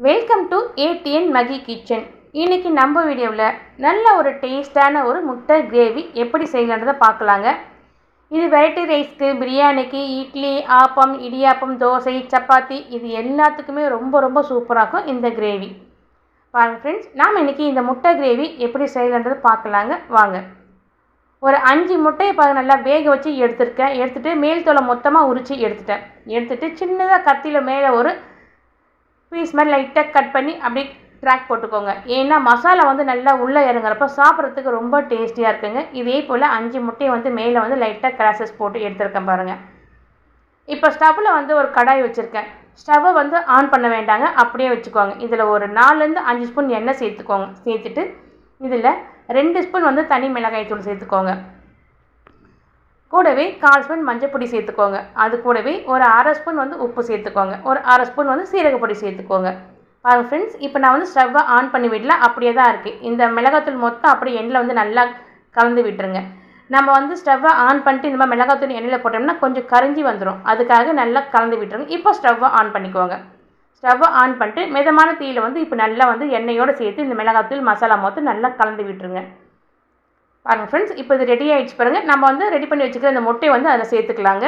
Welcome to A T N Mahi kitchen இன்றைக்கி நம்ம வீடியோவில் நல்ல ஒரு டேஸ்டான ஒரு முட்டை கிரேவி எப்படி செய்யலான்றதை பார்க்கலாங்க. இது வெரைட்டி ரைஸ்க்கு பிரியாணிக்கு இட்லி ஆப்பம் இடியாப்பம் தோசை சப்பாத்தி இது எல்லாத்துக்குமே ரொம்ப ரொம்ப சூப்பராக இருக்கும் இந்த கிரேவி பாருங்கள் ஃப்ரெண்ட்ஸ் நாம் இன்றைக்கி இந்த முட்டை கிரேவி எப்படி செய்யலான்றது பார்க்கலாங்க. வாங்க. ஒரு அஞ்சு முட்டையை பாருங்க நல்லா வேக வச்சு எடுத்துருக்கேன். எடுத்துகிட்டு மேல் தோலை மொத்தமாக உரித்து எடுத்துட்டேன். எடுத்துகிட்டு சின்னதாக கத்தியில் மேலே ஒரு பீஸ் மாதிரி லைட்டாக கட் பண்ணி அப்படியே ட்ராக் போட்டுக்கோங்க. ஏன்னா மசாலா வந்து நல்லா உள்ளே இறங்குறப்ப சாப்பிட்றதுக்கு ரொம்ப டேஸ்டியாக இருக்குங்க. இதே போல் அஞ்சு முட்டையை வந்து மேலே வந்து லைட்டாக கிராசஸ் போட்டு எடுத்துருக்கேன் பாருங்கள் இப்போ ஸ்டவ்வில் வந்து ஒரு கடாய் வச்சுருக்கேன். ஸ்டவ்வை வந்து ஆன் பண்ண வேண்டாங்க. அப்படியே வச்சுக்கோங்க. இதில் ஒரு நாலுலேருந்து அஞ்சு ஸ்பூன் எண்ணெய் சேர்த்துக்கோங்க. சேர்த்துட்டு இதில் ரெண்டு ஸ்பூன் வந்து தனி மிளகாய் தூள் சேர்த்துக்கோங்க. கூடவே கால் ஸ்பூன் மஞ்சள் சேர்த்துக்கோங்க. அது கூடவே ஒரு அரை ஸ்பூன் வந்து உப்பு சேர்த்துக்கோங்க. ஒரு அரை ஸ்பூன் வந்து சீரகப்பொடி சேர்த்துக்கோங்க. பாருங்கள் ஃப்ரெண்ட்ஸ் இப்போ நான் வந்து ஸ்டவ்வை ஆன் பண்ணி விடல அப்படியே தான் இருக்குது இந்த மிளகாத்தூள் மொத்தம் அப்படியே எண்ணெயில் வந்து நல்லா கலந்து விட்டுருங்க. நம்ம வந்து ஸ்டவ்வை ஆன் பண்ணிட்டு இந்த மாதிரி மிளகாத்தூள் எண்ணெயில் போட்டோம்னா கொஞ்சம் கரிஞ்சி வந்துடும் அதுக்காக நல்லா கலந்து விட்டுருங்க. இப்போ ஸ்டவ்வை ஆன் பண்ணிக்கோங்க. ஸ்டவ்வை ஆன் பண்ணிட்டு மிதமான தீயில் வந்து இப்போ நல்லா வந்து எண்ணெயோடு சேர்த்து இந்த மிளகாத்தூள் மசாலா மொத்தம் நல்லா கலந்து விட்டுருங்க. பாருங்கள் ஃப்ரெண்ட்ஸ் இப்போ இது ரெடி ஆகிடுச்சு பாருங்கள் நம்ம வந்து ரெடி பண்ணி வச்சுக்கிற இந்த முட்டையை வந்து அதில் சேர்த்துக்கலாங்க.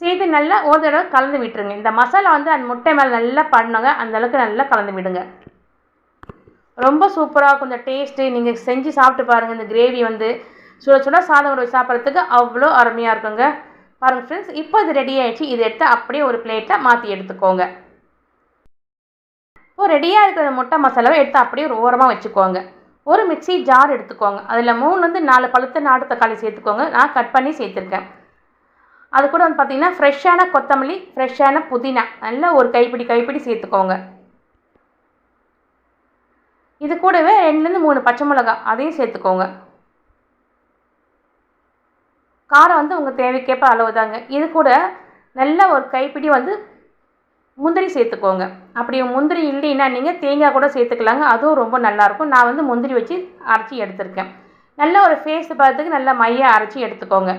சேர்த்து நல்லா ஒரு தடவை கலந்து விட்டுருங்க. இந்த மசாலா வந்து அந்த முட்டை மேலே நல்லா பண்ணுங்க. அந்த அளவுக்கு நல்லா கலந்து விடுங்க. ரொம்ப சூப்பராக கொஞ்சம் டேஸ்ட்டு நீங்கள் செஞ்சு சாப்பிட்டு பாருங்கள் இந்த கிரேவி வந்து. சுட சுட சாதம் கூட சாப்பிட்றதுக்கு அவ்வளோ அருமையாக இருக்குங்க. பாருங்கள் ஃப்ரெண்ட்ஸ் இப்போ இது ரெடி ஆகிடுச்சு இதை எடுத்து அப்படியே ஒரு பிளேட்டில் மாற்றி எடுத்துக்கோங்க. இப்போ ரெடியாக இருக்கிற முட்டை மசாலாவை எடுத்து அப்படியே ஒரு ஓரமாக வச்சுக்கோங்க. ஒரு மிக்சி ஜார் எடுத்துக்கோங்க. அதில் மூணுலேருந்து நாலு பழுத்த நாட்டு தக்காளி சேர்த்துக்கோங்க. நான் கட் பண்ணி சேர்த்துருக்கேன். அது கூட வந்து பார்த்திங்கன்னா ஃப்ரெஷ்ஷான கொத்தமல்லி ஃப்ரெஷ்ஷான புதினா. நல்லா ஒரு கைப்பிடி கைப்பிடி சேர்த்துக்கோங்க. இது கூடவே ரெண்டுலேருந்து மூணு பச்சை மிளகா அதையும் சேர்த்துக்கோங்க. காரம் வந்து உங்கள் தேவைக்கேற்ப அளவு தாங்க இது கூட நல்ல ஒரு கைப்பிடி வந்து முந்திரி சேர்த்துக்கோங்க. அப்படி முந்திரி இல்லைன்னா நீங்கள் தேங்காய் கூட சேர்த்துக்கலாங்க. அதுவும் ரொம்ப நல்லாயிருக்கும். நான் வந்து முந்திரி வச்சு அரைச்சி எடுத்திருக்கேன். நல்ல ஒரு ஃபேஸ் பார்த்துக்கு நல்லா மையாக அரைச்சி எடுத்துக்கோங்க.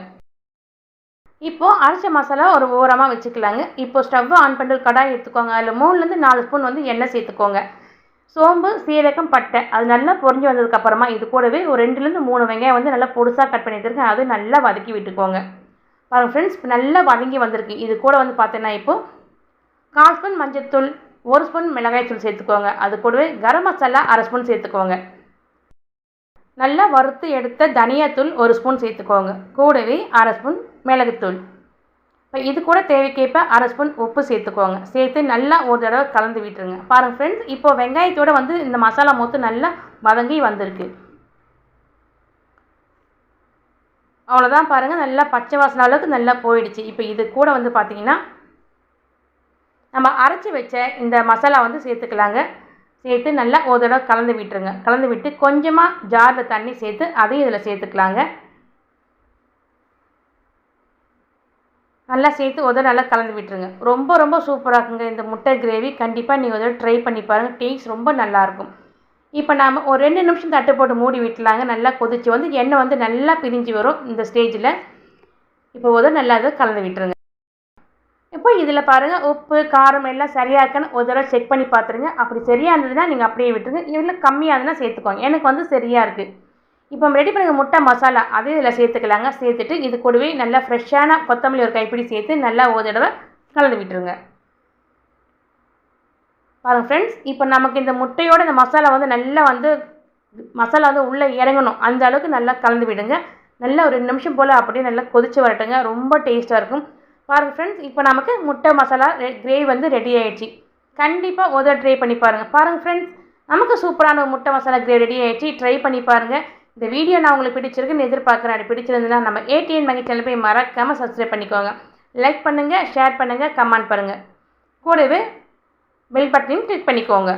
இப்போது அரைச்ச மசாலா ஒரு ஓரமாக வச்சுக்கலாங்க. இப்போ ஸ்டவ்வை ஆன் பண்ணிட்டு கடாய் எடுத்துக்கோங்க. அதில் மூணுலேருந்து நாலு ஸ்பூன் வந்து எண்ணெய் சேர்த்துக்கோங்க. சோம்பு சீரகம் பட்டை. அது நல்லா பொறிஞ்சு வந்ததுக்கப்புறமா இது கூடவே ஒரு ரெண்டுலேருந்து மூணு வெங்காயம் வந்து நல்லா பொடுசாக கட் பண்ணி வச்சுருக்கேன் அது நல்லா வதக்கி விட்டுக்கோங்க. பாருங்கள் ஃப்ரெண்ட்ஸ் நல்லா வதங்கி வந்திருக்கு. இது கூட வந்து பார்த்தீங்கன்னா இப்போது கால் ஸ்பூன் மஞ்சத்தூள் ஒரு ஸ்பூன் மிளகாய்த்தூள் சேர்த்துக்கோங்க. அது கூடவே கரம் மசாலா அரை ஸ்பூன் சேர்த்துக்கோங்க. நல்லா வறுத்து எடுத்த தனியாத்தூள் ஒரு ஸ்பூன் சேர்த்துக்கோங்க. கூடவே அரை ஸ்பூன் மிளகுத்தூள். இப்போ இது கூட தேவைக்கேற்ப அரை ஸ்பூன் உப்பு சேர்த்துக்கோங்க. சேர்த்து நல்லா ஒரு தடவை கலந்து விட்டுருங்க. பாருங்கள் ஃப்ரெண்ட்ஸ் இப்போ வெங்காயத்தோடு வந்து இந்த மசாலா மொத்தம் நல்லா வதங்கி வந்திருக்கு. அவ்வளோதான் பாருங்கள் நல்லா பச்சை வாசனை அளவுக்கு நல்லா போயிடுச்சு. இப்போ இது கூட வந்து பார்த்திங்கன்னா நம்ம அரைச்சி வச்ச இந்த மசாலா வந்து சேர்த்துக்கலாங்க. சேர்த்து நல்லா ஒரு தடவை கலந்து விட்டுருங்க. கலந்து விட்டு கொஞ்சமாக ஜாரில் தண்ணி சேர்த்து அதையும் இதில் சேர்த்துக்கலாங்க. நல்லா சேர்த்து ஒரு நல்லா கலந்து விட்டுருங்க. ரொம்ப ரொம்ப சூப்பராக இருக்குங்க இந்த முட்டை கிரேவி. கண்டிப்பாக நீங்கள் ஒரு ட்ரை பண்ணி பாருங்கள் டேஸ்ட் ரொம்ப நல்லாயிருக்கும் இப்போ நாம் ஒரு ரெண்டு நிமிஷம் தட்டு போட்டு மூடி விட்டுலாங்க. நல்லா கொதிச்சு வந்து எண்ணெய் வந்து நல்லா பிரிஞ்சு வரும் இந்த ஸ்டேஜில் இப்போ ஒரு நல்லா இதை கலந்து விட்டுருங்க. இப்போ இதில் பாருங்கள் உப்பு காரம் எல்லாம் சரியாக இருக்குன்னு ஒரு தடவை செக் பண்ணி பார்த்துருங்க அப்படி சரியாக இருந்ததுன்னா நீங்கள் அப்படியே விட்டுருங்க. இதில் கம்மியாக இருந்ததுன்னா சேர்த்துக்கோங்க. எனக்கு வந்து சரியாக இருக்குது இப்போ ரெடி பண்ணுங்க முட்டை மசாலா அதே இதில் சேர்த்துக்கலாங்க. சேர்த்துட்டு இது கூடவே நல்லா ஃப்ரெஷ்ஷான கொத்தமல்லி ஒரு கைப்பிடி சேர்த்து நல்லா ஒரு தடவை கலந்து விட்டுருங்க. பாருங்கள் ஃப்ரெண்ட்ஸ் இப்போ நமக்கு இந்த முட்டையோட இந்த மசாலா வந்து நல்லா வந்து மசாலா வந்து உள்ளே இறங்கணும். அந்த அளவுக்கு நல்லா கலந்து விடுங்க. நல்லா ஒரு ரெண்டு நிமிஷம் போல் அப்படியே நல்லா கொதிச்சு வரட்டுங்க. ரொம்ப டேஸ்ட்டாக இருக்கும். பாருங்கள் ஃப்ரெண்ட்ஸ் இப்போ நமக்கு முட்டை மசாலா கிரேவி வந்து ரெடி ஆகிடுச்சு கண்டிப்பாக உதவ ட்ரை பண்ணி பாருங்கள் பாருங்கள் ஃப்ரெண்ட்ஸ் நமக்கு சூப்பரான முட்டை மசாலா கிரேவி ரெடி ஆகிடுச்சு ட்ரை பண்ணி பாருங்கள் இந்த வீடியோ நான் உங்களுக்கு பிடிச்சிருக்குன்னு எதிர்பார்க்குறேன் அது பிடிச்சிருந்ததுன்னா நம்ம ஏடிஎன் வங்கி சேனல் போய் மறக்காமல் சப்ஸ்கிரைப் பண்ணிக்கோங்க. லைக் பண்ணுங்கள் ஷேர் பண்ணுங்கள் கமெண்ட் பண்ணுங்கள் கூடவே பெல் பட்டனையும் கிளிக் பண்ணிக்கோங்க.